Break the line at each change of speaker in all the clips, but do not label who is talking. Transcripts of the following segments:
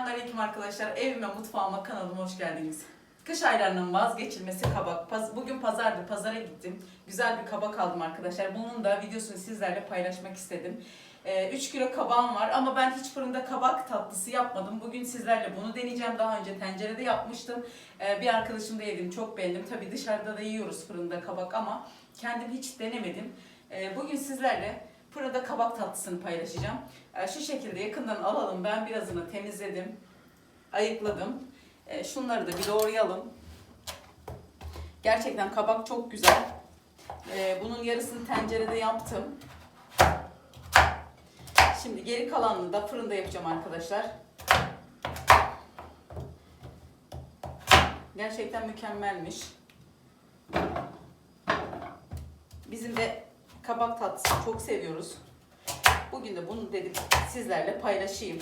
Selamünaleyküm arkadaşlar. Evime, mutfağıma, kanalıma hoş geldiniz. Kış aylarının vazgeçilmesi kabak. Paz- Bugün pazardı, pazara gittim. Güzel bir kabak aldım arkadaşlar. Bunun da videosunu sizlerle paylaşmak istedim. 3 kilo kabağım var ama ben hiç fırında kabak tatlısı yapmadım. Bugün sizlerle bunu deneyeceğim. Daha önce tencerede yapmıştım. Ee, bir arkadaşım da yedim, çok beğendim. Tabii dışarıda da yiyoruz fırında kabak ama kendim hiç denemedim. Ee, bugün sizlerle fırında kabak tatlısını paylaşacağım. Ee, Şu şekilde yakından alalım. Ben birazını temizledim. Ayıkladım. Ee, Şunları da bir doğrayalım. Gerçekten kabak çok güzel. Ee, Bunun yarısını tencerede yaptım. Şimdi geri kalanını da fırında yapacağım arkadaşlar. Gerçekten mükemmelmiş. Bizim de kabak tatlısını çok seviyoruz. Bugün de bunu dedim sizlerle paylaşayım.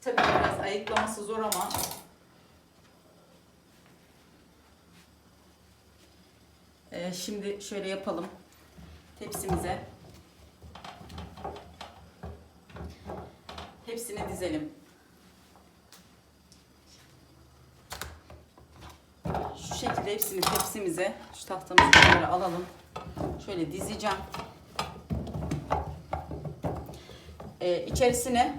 Tabii biraz ayıklaması zor ama Ee, şimdi şöyle yapalım tepsimize. Hepsini dizelim. Şu şekilde hepsini tepsimize, şu tahtamızı alalım. Şöyle dizeceğim. Ee, içerisine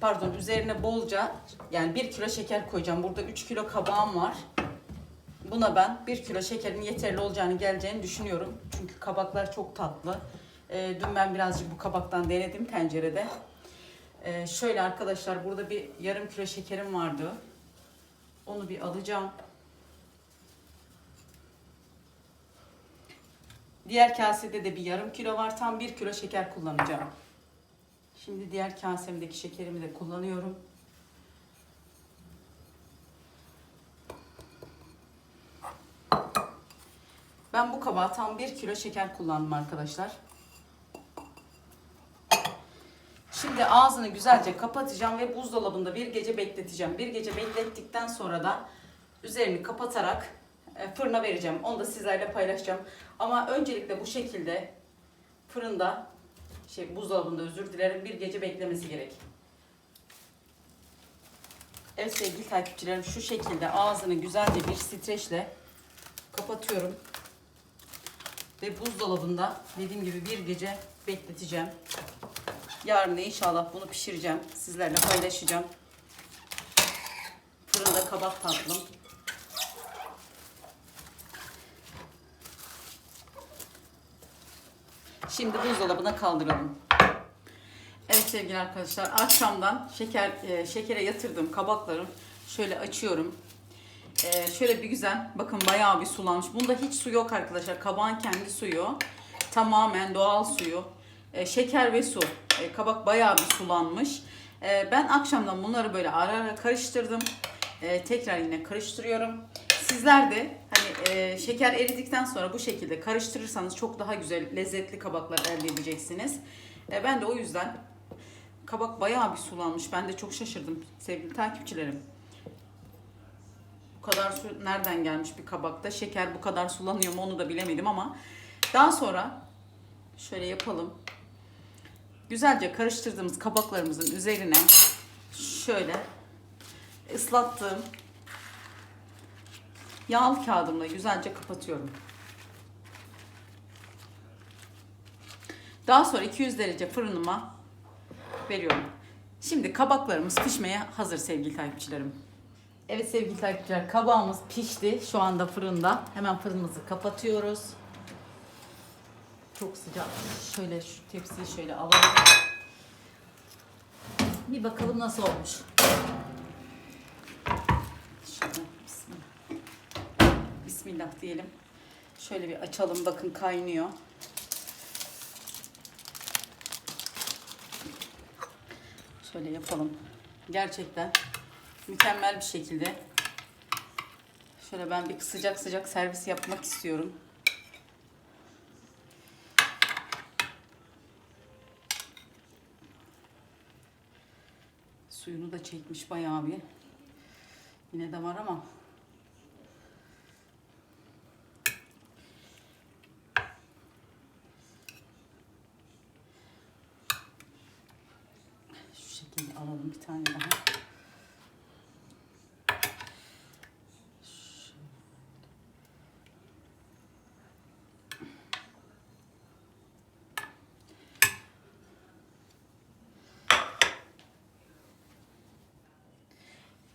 pardon üzerine bolca yani 1 kilo şeker koyacağım. Burada 3 kilo kabağım var. Buna ben 1 kilo şekerin yeterli olacağını geleceğini düşünüyorum. Çünkü kabaklar çok tatlı. Ee, dün ben birazcık bu kabaktan denedim tencerede. Ee, şöyle arkadaşlar burada bir yarım kilo şekerim vardı. Onu bir alacağım. Diğer kasede de bir yarım kilo var. Tam bir kilo şeker kullanacağım. Şimdi diğer kasemdeki şekerimi de kullanıyorum. Ben bu kabağa tam bir kilo şeker kullandım arkadaşlar. Şimdi ağzını güzelce kapatacağım ve buzdolabında bir gece bekleteceğim. Bir gece beklettikten sonra da üzerini kapatarak fırına vereceğim. Onu da sizlerle paylaşacağım. Ama öncelikle bu şekilde fırında şey buzdolabında özür dilerim bir gece beklemesi gerek. Evet sevgili takipçilerim şu şekilde ağzını güzelce bir streçle kapatıyorum. Ve buzdolabında dediğim gibi bir gece bekleteceğim. Yarın inşallah bunu pişireceğim. Sizlerle paylaşacağım. Fırında kabak tatlım. Şimdi buzdolabına kaldıralım. Evet sevgili arkadaşlar akşamdan şeker e, şekere yatırdım kabaklarım. Şöyle açıyorum. E, şöyle bir güzel bakın bayağı bir sulanmış. Bunda hiç su yok arkadaşlar. Kabağın kendi suyu. Tamamen doğal suyu. E, şeker ve su. E, kabak bayağı bir sulanmış. E, ben akşamdan bunları böyle ara ara karıştırdım. E, tekrar yine karıştırıyorum. Sizler de hani e, şeker eridikten sonra bu şekilde karıştırırsanız çok daha güzel lezzetli kabaklar elde edeceksiniz. E, ben de o yüzden kabak bayağı bir sulanmış. Ben de çok şaşırdım sevgili takipçilerim. Bu kadar su nereden gelmiş bir kabakta? Şeker bu kadar sulanıyor mu onu da bilemedim ama daha sonra şöyle yapalım. Güzelce karıştırdığımız kabaklarımızın üzerine şöyle ıslattığım yağlı kağıdımla güzelce kapatıyorum. Daha sonra 200 derece fırınıma veriyorum. Şimdi kabaklarımız pişmeye hazır sevgili takipçilerim. Evet sevgili takipçiler kabağımız pişti. Şu anda fırında. Hemen fırınımızı kapatıyoruz. Çok sıcak. Şöyle şu tepsiyi şöyle alalım. Bir bakalım nasıl olmuş. Şöyle bismillah. Bismillah diyelim. Şöyle bir açalım. Bakın kaynıyor. Şöyle yapalım. Gerçekten mükemmel bir şekilde. Şöyle ben bir sıcak sıcak servis yapmak istiyorum. Suyunu da çekmiş bayağı bir. Yine de var ama Dur, alalım bir tane daha.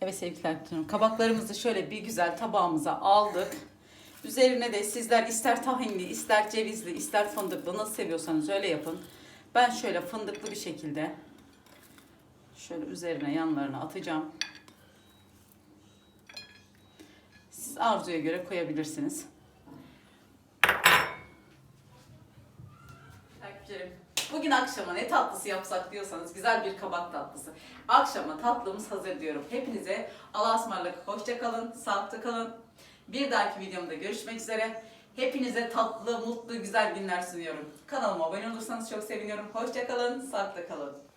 Evet sevgili arkadaşlarım kabaklarımızı şöyle bir güzel tabağımıza aldık. Üzerine de sizler ister tahinli, ister cevizli, ister fındıklı nasıl seviyorsanız öyle yapın. Ben şöyle fındıklı bir şekilde şöyle üzerine yanlarına atacağım. Siz arzuya göre koyabilirsiniz. Takipçilerim, Bugün akşama ne tatlısı yapsak diyorsanız güzel bir kabak tatlısı. Akşama tatlımız hazır diyorum. Hepinize Allah'a ısmarladık. Hoşça kalın, sağlıklı kalın. Bir dahaki videomda görüşmek üzere. Hepinize tatlı, mutlu, güzel günler sunuyorum. Kanalıma abone olursanız çok seviniyorum. Hoşça kalın, sağlıklı kalın.